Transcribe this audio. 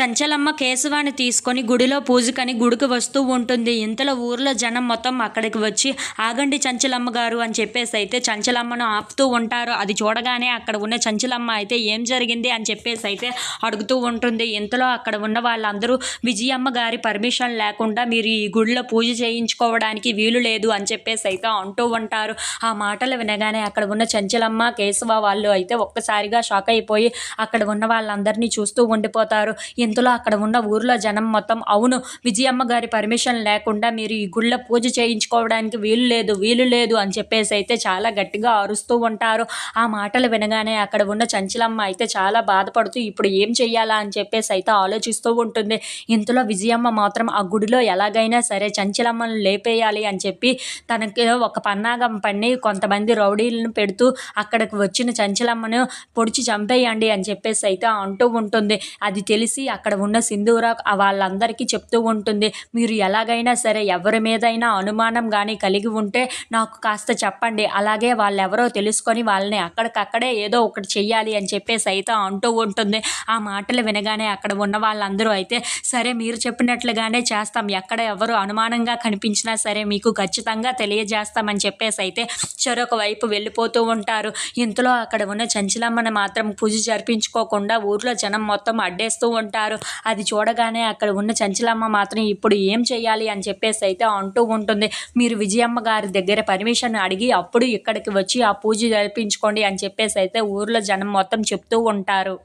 చంచలమ్మ కేశవాన్ని తీసుకొని గుడిలో పూజకని గుడికి వస్తూ ఉంటుంది. ఇంతలో ఊర్లో జనం మొత్తం అక్కడికి వచ్చి ఆగండి చంచలమ్మ గారు అని చెప్పేసి అయితే చంచలమ్మను ఆపుతూ ఉంటారు. అది చూడగానే అక్కడ ఉన్న చంచలమ్మ అయితే ఏం జరిగింది? అని చెప్పేసి అయితే అడుగుతూ ఉంటుంది. ఇంతలో అక్కడ ఉన్న వాళ్ళందరూ విజయమ్మ గారి పర్మిషన్ లేకుండా మీరు ఈ గుడిలో పూజ చేయించుకోవడానికి వీలు లేదు అని చెప్పేసి అయితే అంటూ ఉంటారు. ఆ మాటలు వినగానే అక్కడ ఉన్న చంచలమ్మ కేశవ వాళ్ళు అయితే ఒక్కసారిగా షాక్ అయిపోయి అక్కడ ఉన్న వాళ్ళందరినీ చూస్తూ ఉండిపోతారు. ఇంతలో అక్కడ ఉన్న ఊర్లో జనం మొత్తం అవును విజయమ్మ గారి పర్మిషన్ లేకుండా మీరు ఈ గుళ్ళ పూజ చేయించుకోవడానికి వీలు లేదు వీలు లేదు అని చెప్పేసి అయితే చాలా గట్టిగా అరుస్తూ ఉంటారు. ఆ మాటలు వినగానే అక్కడ ఉన్న చంచలమ్మ అయితే చాలా బాధపడుతూ ఇప్పుడు ఏం చెయ్యాలా? అని చెప్పేసి అయితే ఆలోచిస్తూ ఉంటుంది. ఇంతలో విజయమ్మ మాత్రం ఆ గుడిలో ఎలాగైనా సరే చంచలమ్మను లేపేయాలి అని చెప్పి తనకి ఒక పన్నాగం పన్ని కొంతమంది రౌడీలను పెడుతూ అక్కడికి వచ్చిన చంచలమ్మను పొడిచి చంపేయండి అని చెప్పేసి అయితే అంటూ ఉంటుంది. అది తెలిసి అక్కడ ఉన్న సింధూర వాళ్ళందరికీ చెప్తూ ఉంటుంది మీరు ఎలాగైనా సరే ఎవరి మీదైనా అనుమానం కానీ కలిగి ఉంటే నాకు కాస్త చెప్పండి. అలాగే వాళ్ళెవరో తెలుసుకొని వాళ్ళని అక్కడికక్కడే ఏదో ఒకటి చెయ్యాలి అని చెప్పేసి అయితే అంటూ ఉంటుంది. ఆ మాటలు వినగానే అక్కడ ఉన్న వాళ్ళందరూ అయితే సరే మీరు చెప్పినట్లుగానే చేస్తాం. ఎక్కడ ఎవరు అనుమానంగా కనిపించినా సరే మీకు ఖచ్చితంగా తెలియజేస్తామని చెప్పేసి అయితే చెరొక వైపు వెళ్ళిపోతూ ఉంటారు. ఇంతలో అక్కడ ఉన్న చంచలమ్మను మాత్రం పూజ జరిపించుకోకుండా ఊర్లో జనం మొత్తం అడ్డేస్తూ ఉంటారు. అది చూడగానే అక్కడ ఉన్న చంచలమ్మ మాత్రం ఇప్పుడు ఏం చేయాలి అని చెప్పేసి అయితే అంటూ ఉంటుంది. మీరు విజయమ్మ గారి దగ్గర పర్మిషన్ అడిగి అప్పుడు ఇక్కడికి వచ్చి ఆ పూజ జరిపించుకోండి అని చెప్పేసి అయితే ఊర్లో జనం మొత్తం చెప్తూ ఉంటారు.